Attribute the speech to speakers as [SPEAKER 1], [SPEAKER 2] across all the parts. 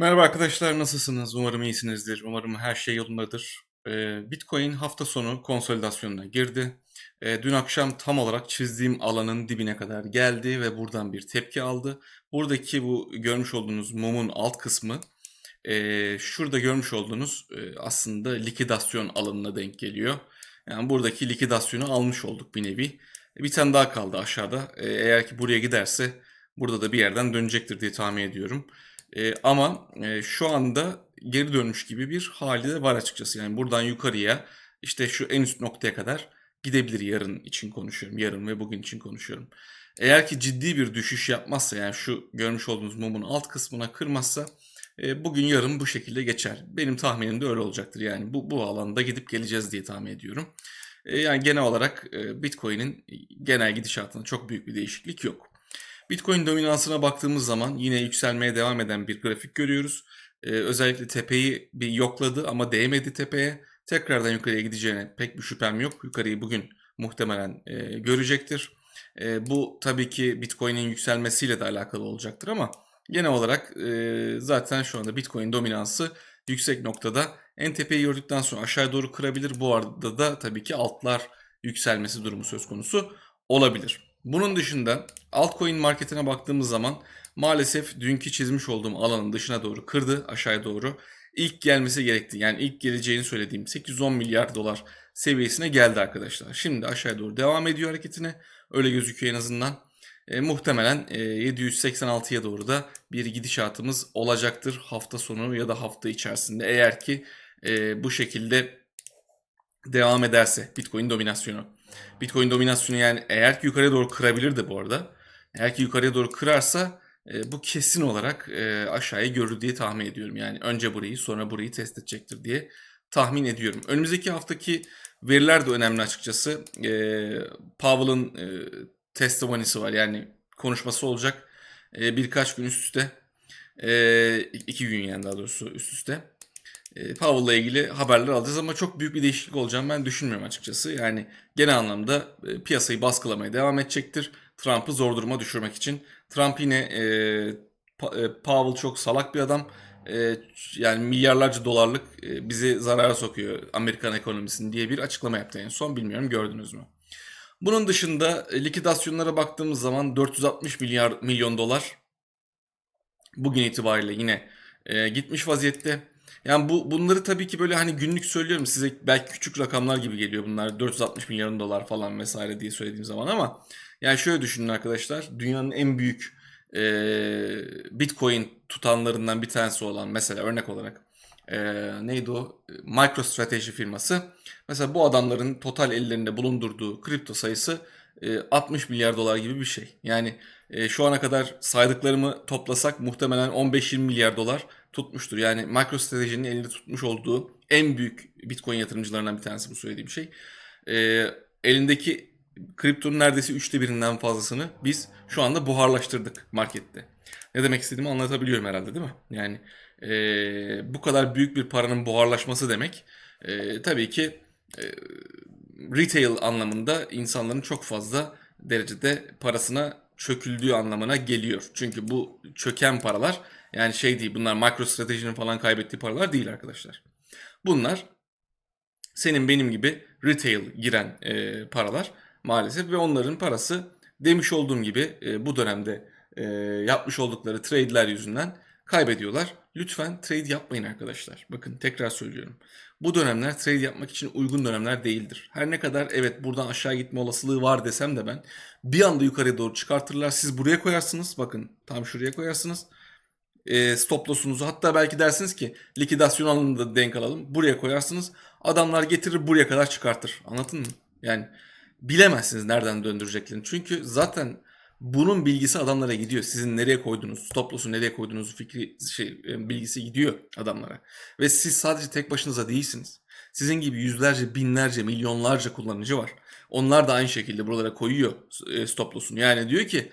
[SPEAKER 1] Merhaba arkadaşlar, nasılsınız? Umarım iyisinizdir. Umarım her şey yolundadır. Ee, Bitcoin hafta sonu konsolidasyonuna girdi. Ee, dün akşam tam olarak çizdiğim alanın dibine kadar geldi ve buradan bir tepki aldı. Buradaki bu görmüş olduğunuz mumun alt kısmı, e, şurada görmüş olduğunuz e, aslında likidasyon alanına denk geliyor. Yani buradaki likidasyonu almış olduk bir nevi. Bir tane daha kaldı aşağıda. Ee, eğer ki buraya giderse burada da bir yerden dönecektir diye tahmin ediyorum. E, ama e, şu anda geri dönmüş gibi bir hali de var açıkçası. Yani buradan yukarıya işte şu en üst noktaya kadar gidebilir yarın için konuşuyorum. Yarın ve bugün için konuşuyorum. Eğer ki ciddi bir düşüş yapmazsa yani şu görmüş olduğunuz mumun alt kısmına kırmazsa e, bugün yarın bu şekilde geçer. Benim tahminim de öyle olacaktır. Yani bu, bu alanda gidip geleceğiz diye tahmin ediyorum. E, yani genel olarak e, Bitcoin'in genel gidişatında çok büyük bir değişiklik yok. Bitcoin dominansına baktığımız zaman yine yükselmeye devam eden bir grafik görüyoruz. Ee, özellikle tepeyi bir yokladı ama değmedi tepeye. Tekrardan yukarıya gideceğine pek bir şüphem yok. Yukarıyı bugün muhtemelen e, görecektir. E, bu tabii ki Bitcoin'in yükselmesiyle de alakalı olacaktır ama genel olarak e, zaten şu anda Bitcoin dominansı yüksek noktada. En tepeyi gördükten sonra aşağı doğru kırabilir. Bu arada da tabii ki altlar yükselmesi durumu söz konusu olabilir. Bunun dışında altcoin marketine baktığımız zaman maalesef dünkü çizmiş olduğum alanın dışına doğru kırdı aşağıya doğru. İlk gelmesi gerekti. Yani ilk geleceğini söylediğim 810 milyar dolar seviyesine geldi arkadaşlar. Şimdi aşağıya doğru devam ediyor hareketine. Öyle gözüküyor en azından. E, muhtemelen e, 786'ya doğru da bir gidişatımız olacaktır hafta sonu ya da hafta içerisinde. Eğer ki e, bu şekilde devam ederse Bitcoin dominasyonu. Bitcoin dominasyonu yani eğer ki yukarıya doğru kırabilir de bu arada. Eğer ki yukarıya doğru kırarsa e, bu kesin olarak e, aşağıya görür diye tahmin ediyorum. Yani önce burayı sonra burayı test edecektir diye tahmin ediyorum. Önümüzdeki haftaki veriler de önemli açıkçası. E, Powell'ın e, testimonisi var yani konuşması olacak e, birkaç gün üst üste. E, iki gün yani daha doğrusu üst üste Powell'la ilgili haberler alacağız ama çok büyük bir değişiklik olacağını ben düşünmüyorum açıkçası. Yani genel anlamda e, piyasayı baskılamaya devam edecektir. Trump'ı zor duruma düşürmek için. Trump yine e, e, Powell çok salak bir adam. E, yani milyarlarca dolarlık e, bizi zarara sokuyor Amerikan ekonomisini diye bir açıklama yaptı en son. Bilmiyorum gördünüz mü? Bunun dışında e, likidasyonlara baktığımız zaman 460 milyar milyon dolar bugün itibariyle yine e, gitmiş vaziyette. Yani bu bunları tabii ki böyle hani günlük söylüyorum size belki küçük rakamlar gibi geliyor bunlar 460 milyar dolar falan vesaire diye söylediğim zaman ama yani şöyle düşünün arkadaşlar dünyanın en büyük e, Bitcoin tutanlarından bir tanesi olan mesela örnek olarak e, neydi o? MicroStrategy firması. Mesela bu adamların total ellerinde bulundurduğu kripto sayısı e, 60 milyar dolar gibi bir şey. Yani e, şu ana kadar saydıklarımı toplasak muhtemelen 15-20 milyar dolar tutmuştur. Yani MicroStrategy'nin elinde tutmuş olduğu en büyük Bitcoin yatırımcılarından bir tanesi bu söylediğim şey. E, elindeki kriptonun neredeyse üçte birinden fazlasını biz şu anda buharlaştırdık markette. Ne demek istediğimi anlatabiliyorum herhalde değil mi? Yani e, bu kadar büyük bir paranın buharlaşması demek e, tabii ki e, retail anlamında insanların çok fazla derecede parasına çöküldüğü anlamına geliyor. Çünkü bu çöken paralar yani şey değil bunlar MicroStrategy'nin falan kaybettiği paralar değil arkadaşlar. Bunlar senin benim gibi retail giren e, paralar maalesef ve onların parası demiş olduğum gibi e, bu dönemde e, yapmış oldukları trade'ler yüzünden kaybediyorlar. Lütfen trade yapmayın arkadaşlar. Bakın tekrar söylüyorum. Bu dönemler trade yapmak için uygun dönemler değildir. Her ne kadar evet buradan aşağı gitme olasılığı var desem de ben bir anda yukarıya doğru çıkartırlar. Siz buraya koyarsınız. Bakın tam şuraya koyarsınız. E, stop hatta belki dersiniz ki likidasyon alanında denk alalım. Buraya koyarsınız. Adamlar getirir buraya kadar çıkartır. Anladın mı? Yani bilemezsiniz nereden döndüreceklerini. Çünkü zaten bunun bilgisi adamlara gidiyor. Sizin nereye koyduğunuz, stop loss'u nereye koyduğunuz fikri şey e, bilgisi gidiyor adamlara. Ve siz sadece tek başınıza değilsiniz. Sizin gibi yüzlerce, binlerce, milyonlarca kullanıcı var. Onlar da aynı şekilde buralara koyuyor e, stop loss'unu. Yani diyor ki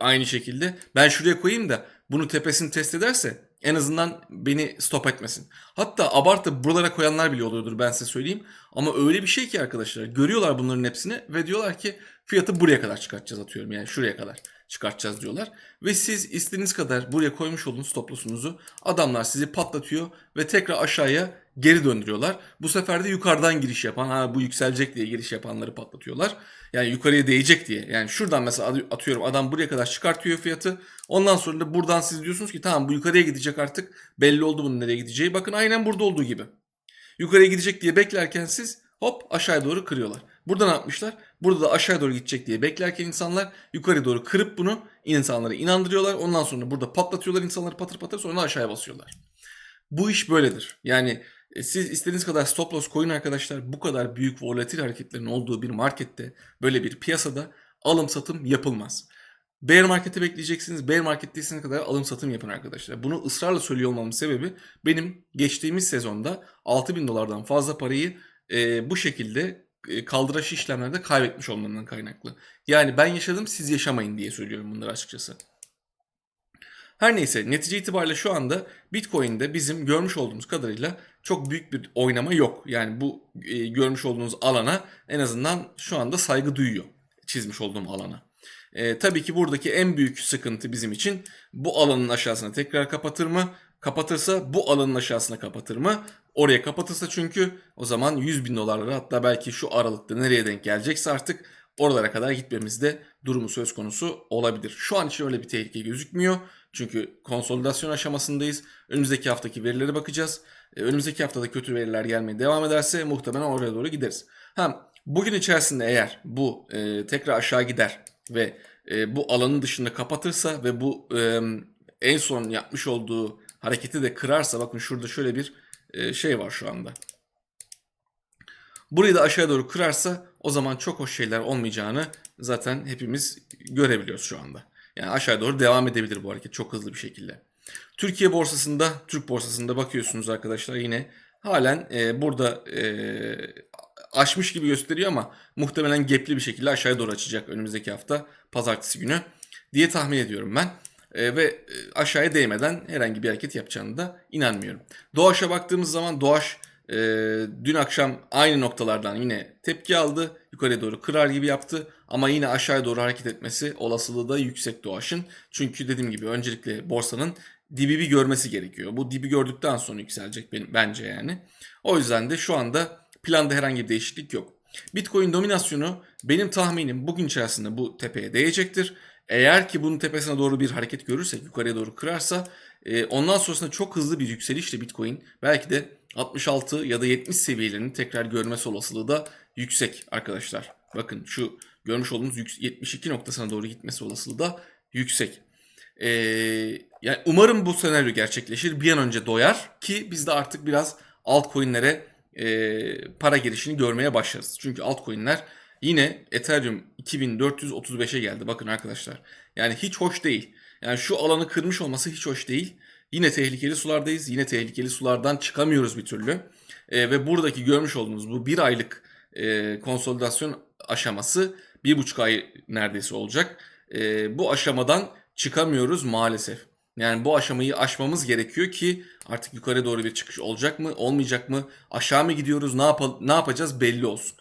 [SPEAKER 1] aynı şekilde ben şuraya koyayım da bunu tepesini test ederse en azından beni stop etmesin. Hatta abartı buralara koyanlar bile oluyordur ben size söyleyeyim. Ama öyle bir şey ki arkadaşlar görüyorlar bunların hepsini ve diyorlar ki fiyatı buraya kadar çıkartacağız atıyorum yani şuraya kadar. çıkartacağız diyorlar. Ve siz istediğiniz kadar buraya koymuş olduğunuz stop loss'unuzu adamlar sizi patlatıyor ve tekrar aşağıya geri döndürüyorlar. Bu sefer de yukarıdan giriş yapan, ha bu yükselecek diye giriş yapanları patlatıyorlar. Yani yukarıya değecek diye. Yani şuradan mesela atıyorum adam buraya kadar çıkartıyor fiyatı. Ondan sonra da buradan siz diyorsunuz ki tamam bu yukarıya gidecek artık. Belli oldu bunun nereye gideceği. Bakın aynen burada olduğu gibi. Yukarıya gidecek diye beklerken siz hop aşağıya doğru kırıyorlar. Burada ne yapmışlar? Burada da aşağıya doğru gidecek diye beklerken insanlar yukarı doğru kırıp bunu insanları inandırıyorlar. Ondan sonra burada patlatıyorlar insanları patır patır sonra aşağıya basıyorlar. Bu iş böyledir. Yani siz istediğiniz kadar stop loss koyun arkadaşlar. Bu kadar büyük volatil hareketlerin olduğu bir markette, böyle bir piyasada alım satım yapılmaz. Bear marketi bekleyeceksiniz. Bear marketteyseniz kadar alım satım yapın arkadaşlar. Bunu ısrarla söylüyor olmamın sebebi benim geçtiğimiz sezonda 6000 dolardan fazla parayı e, bu şekilde e, kaldıraç işlemlerde kaybetmiş olmandan kaynaklı. Yani ben yaşadım siz yaşamayın diye söylüyorum bunları açıkçası. Her neyse netice itibariyle şu anda Bitcoin'de bizim görmüş olduğumuz kadarıyla çok büyük bir oynama yok. Yani bu e, görmüş olduğunuz alana en azından şu anda saygı duyuyor çizmiş olduğum alana. E, tabii ki buradaki en büyük sıkıntı bizim için bu alanın aşağısına tekrar kapatır mı? Kapatırsa bu alanın aşağısına kapatır mı? Oraya kapatırsa çünkü o zaman 100 bin dolarlara hatta belki şu aralıkta nereye denk gelecekse artık oralara kadar gitmemizde durumu söz konusu olabilir. Şu an için öyle bir tehlike gözükmüyor. Çünkü konsolidasyon aşamasındayız. Önümüzdeki haftaki verilere bakacağız. E, önümüzdeki haftada kötü veriler gelmeye devam ederse muhtemelen oraya doğru gideriz. Ha, bugün içerisinde eğer bu e, tekrar aşağı gider ve e, bu alanın dışında kapatırsa ve bu e, en son yapmış olduğu hareketi de kırarsa bakın şurada şöyle bir e, şey var şu anda. Burayı da aşağı doğru kırarsa o zaman çok hoş şeyler olmayacağını zaten hepimiz görebiliyoruz şu anda. Yani aşağı doğru devam edebilir bu hareket çok hızlı bir şekilde. Türkiye borsasında, Türk borsasında bakıyorsunuz arkadaşlar yine halen e, burada e, aşmış gibi gösteriyor ama muhtemelen gepli bir şekilde aşağıya doğru açacak önümüzdeki hafta pazartesi günü diye tahmin ediyorum ben. E, ve e, aşağıya değmeden herhangi bir hareket yapacağını da inanmıyorum. Doğaç'a baktığımız zaman Doğaç e, dün akşam aynı noktalardan yine tepki aldı. Yukarıya doğru kırar gibi yaptı. Ama yine aşağıya doğru hareket etmesi olasılığı da yüksek Doğaç'ın. Çünkü dediğim gibi öncelikle borsanın dibi bir görmesi gerekiyor. Bu dibi gördükten sonra yükselecek benim, bence yani. O yüzden de şu anda planda herhangi bir değişiklik yok. Bitcoin dominasyonu benim tahminim bugün içerisinde bu tepeye değecektir. Eğer ki bunun tepesine doğru bir hareket görürsek, yukarıya doğru kırarsa e, ondan sonrasında çok hızlı bir yükselişle Bitcoin belki de 66 ya da 70 seviyelerini tekrar görmesi olasılığı da yüksek arkadaşlar. Bakın şu görmüş olduğunuz 72 noktasına doğru gitmesi olasılığı da yüksek. Ee, yani umarım bu senaryo gerçekleşir. Bir an önce doyar ki biz de artık biraz altcoin'lere e, para girişini görmeye başlarız. Çünkü altcoin'ler yine Ethereum 2435'e geldi. Bakın arkadaşlar. Yani hiç hoş değil. Yani şu alanı kırmış olması hiç hoş değil. Yine tehlikeli sulardayız. Yine tehlikeli sulardan çıkamıyoruz bir türlü. E, ve buradaki görmüş olduğunuz bu bir aylık e, konsolidasyon aşaması bir buçuk ay neredeyse olacak. E, bu aşamadan çıkamıyoruz maalesef. Yani bu aşamayı aşmamız gerekiyor ki artık yukarı doğru bir çıkış olacak mı, olmayacak mı, aşağı mı gidiyoruz, ne, yap ne yapacağız belli olsun.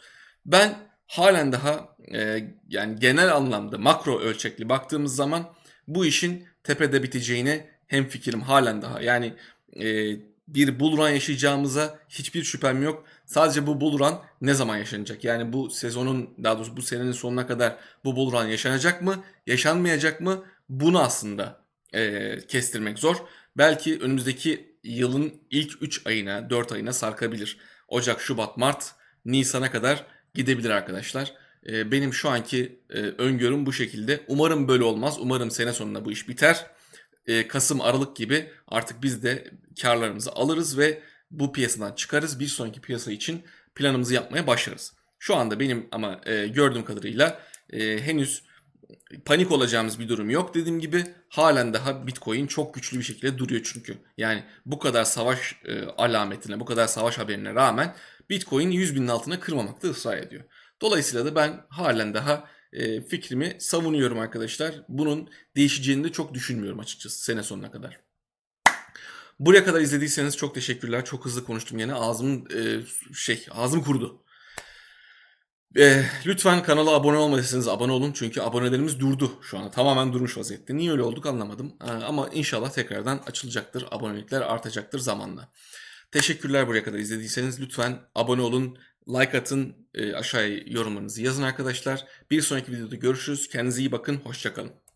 [SPEAKER 1] Ben halen daha e, yani genel anlamda makro ölçekli baktığımız zaman bu işin tepede biteceğine hem fikrim halen daha. Yani e, bir bull run yaşayacağımıza hiçbir şüphem yok. Sadece bu bull run ne zaman yaşanacak? Yani bu sezonun daha doğrusu bu senenin sonuna kadar bu bull run yaşanacak mı? Yaşanmayacak mı? Bunu aslında e, kestirmek zor. Belki önümüzdeki yılın ilk 3 ayına, 4 ayına sarkabilir. Ocak, Şubat, Mart, Nisan'a kadar gidebilir arkadaşlar. E, benim şu anki e, öngörüm bu şekilde. Umarım böyle olmaz. Umarım sene sonunda bu iş biter. E, Kasım, Aralık gibi artık biz de karlarımızı alırız ve bu piyasadan çıkarız. Bir sonraki piyasa için planımızı yapmaya başlarız. Şu anda benim ama e, gördüğüm kadarıyla e, henüz panik olacağımız bir durum yok dediğim gibi. Halen daha Bitcoin çok güçlü bir şekilde duruyor çünkü. Yani bu kadar savaş alametine, bu kadar savaş haberine rağmen Bitcoin 100 binin altına kırmamakta ısrar ediyor. Dolayısıyla da ben halen daha e, fikrimi savunuyorum arkadaşlar. Bunun değişeceğini de çok düşünmüyorum açıkçası sene sonuna kadar. Buraya kadar izlediyseniz çok teşekkürler. Çok hızlı konuştum yine. Ağzım e, şey ağzım kurudu. Eee, lütfen kanala abone olmadıysanız abone olun çünkü abonelerimiz durdu şu anda. Tamamen durmuş vaziyette. Niye öyle olduk anlamadım. Ama inşallah tekrardan açılacaktır. Abonelikler artacaktır zamanla. Teşekkürler buraya kadar izlediyseniz lütfen abone olun, like atın, aşağıya yorumlarınızı yazın arkadaşlar. Bir sonraki videoda görüşürüz. Kendinize iyi bakın, hoşça kalın.